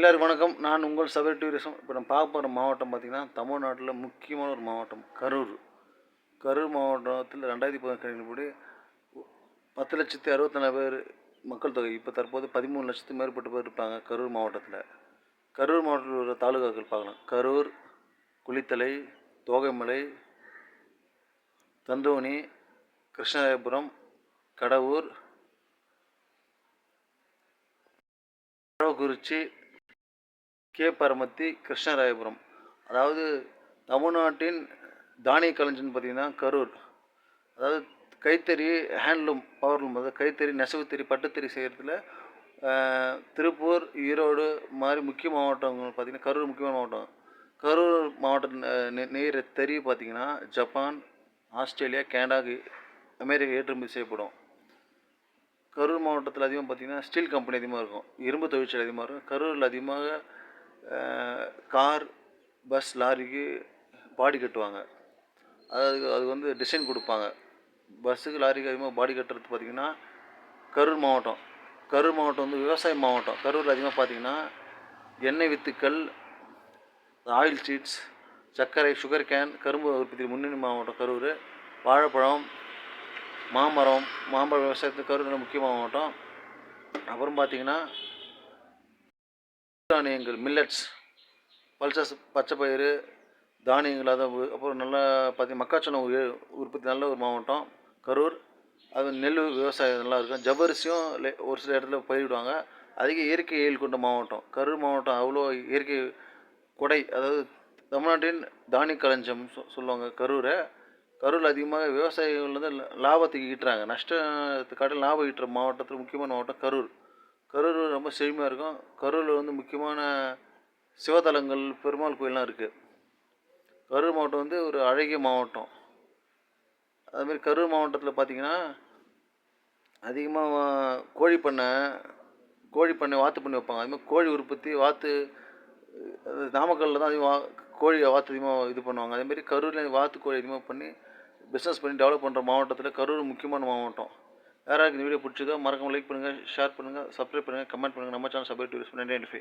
எல்லோரும் வணக்கம். நான் உங்கள் சபரி டூரிசம். இப்போ நம்ம பார்க்க போகிற மாவட்டம் பார்த்திங்கன்னா தமிழ்நாட்டில் முக்கியமான ஒரு மாவட்டம் கரூர். கரூர் மாவட்டத்தில் ரெண்டாயிரத்தி பதினெட்டுபடி பத்து லட்சத்தி அறுபத்தி பேர் மக்கள் தொகை. இப்போ தற்போது பதிமூணு லட்சத்துக்கு மேற்பட்ட பேர் இருப்பாங்க கரூர் மாவட்டத்தில். கரூர் மாவட்டத்தில் உள்ள தாலுகாக்கள் பார்க்கலாம். கரூர் குளித்தலை தோகைமலை தந்தோணி கிருஷ்ணராயபுரம் கடவூர் அரவக்குறிச்சி கே பரமத்தி கிருஷ்ணராயபுரம். அதாவது தமிழ்நாட்டின் தானிய கலைஞன் பார்த்திங்கன்னா கரூர். அதாவது கைத்தறி ஹேண்ட்லூம் பவர்லூம் அதாவது கைத்தறி நெசவுத்தறி பட்டுத்தறி செய்கிறதுல திருப்பூர் ஈரோடு மாதிரி முக்கிய மாவட்டங்கள் பார்த்திங்கன்னா கரூர் முக்கியமான மாவட்டம். கரூர் மாவட்டம் நெய்கிற தறி பார்த்திங்கன்னா ஜப்பான் ஆஸ்திரேலியா கனடாக்கு அமெரிக்கா ஏற்றுமதி செய்யப்படும். கரூர் மாவட்டத்தில் அதிகமாக பார்த்திங்கன்னா ஸ்டீல் கம்பெனி அதிகமாக இருக்கும். இரும்பு தொழிற்சாலை அதிகமாக இருக்கும். கரூரில் அதிகமாக கார் பஸ் லாரிக்கு பாடி கட்டுவாங்க. அதாவது அது வந்து டிசைன் கொடுப்பாங்க. பஸ்ஸுக்கு லாரிக்கு அதிகமாக பாடி கட்டுறது பார்த்திங்கன்னா கரூர் மாவட்டம். கரூர் மாவட்டம் வந்து விவசாய மாவட்டம். கரூரில் அதிகமாக பார்த்திங்கன்னா எண்ணெய் வித்துக்கள் ஆயில் சீட்ஸ் சர்க்கரை சுகர் கேன் கரும்பு உற்பத்தி முன்னணி மாவட்டம் கரூர். வாழைப்பழம் மாமரம் மாம்பழம் விவசாயத்துக்கு கரூர் முக்கிய மாவட்டம். அப்புறம் பார்த்திங்கன்னா தானியங்கள் மில்லட்ஸ் பல்சஸ் பச்சை பயிறு தானியங்கள் அதை அப்புறம் நல்லா பார்த்திங்க மக்காச்சோளம் உற்பத்தி நல்ல ஒரு மாவட்டம் கரூர். அது நெல் விவசாயம் நல்லா இருக்கும். ஜவ்வரிசியும் ஒரு சில இடத்துல பயிரிடுவாங்க. அதிக இயற்கை எழில் கொண்ட மாவட்டம். கரூர் மாவட்டம் அவ்வளோ இயற்கை கொடை அதாவது தமிழ்நாட்டின் தானிய களஞ்சம் சொல்லுவாங்க கரூரை. கரூரில் அதிகமாக விவசாயிகள் வந்து லாபத்துக்கு ஈட்டுறாங்க. நஷ்டத்துக்காட்டில் லாபம் ஈட்டுற மாவட்டத்தில் முக்கியமான மாவட்டம் கரூர். கரூர் ரொம்ப செழுமையாக இருக்கும். கரூரில் வந்து முக்கியமான சிவத்தலங்கள் பெருமாள் கோயிலெலாம் இருக்குது கரூர் மாவட்டம் வந்து ஒரு அழகிய மாவட்டம். அதுமாரி கரூர் மாவட்டத்தில் பார்த்திங்கன்னா அதிகமாக கோழி பண்ணை கோழி பண்ணை வாத்து பண்ணி வைப்பாங்க. அதுமாதிரி கோழி உற்பத்தி வாத்து நாமக்கல்லில் தான் அதிகமாக கோழி வாத்து அதிகமாக இது பண்ணுவாங்க. அதேமாரி கரூரில் வாத்து கோழி அதிகமாக பண்ணி பிஸ்னஸ் பண்ணி டெவலப் பண்ணுற மாவட்டத்தில் கரூர் முக்கியமான மாவட்டம். யாராவது இந்த வீடியோ பிடிச்சதோ மறக்காம லைக் பண்ணுங்கள் ஷேர் பண்ணுங்கள் சப்ஸ்கிரைப் பண்ணுங்கள் கமெண்ட் பண்ணுங்கள் நம்ம சேனல் சப்ஸ்கிரைப் நன்றி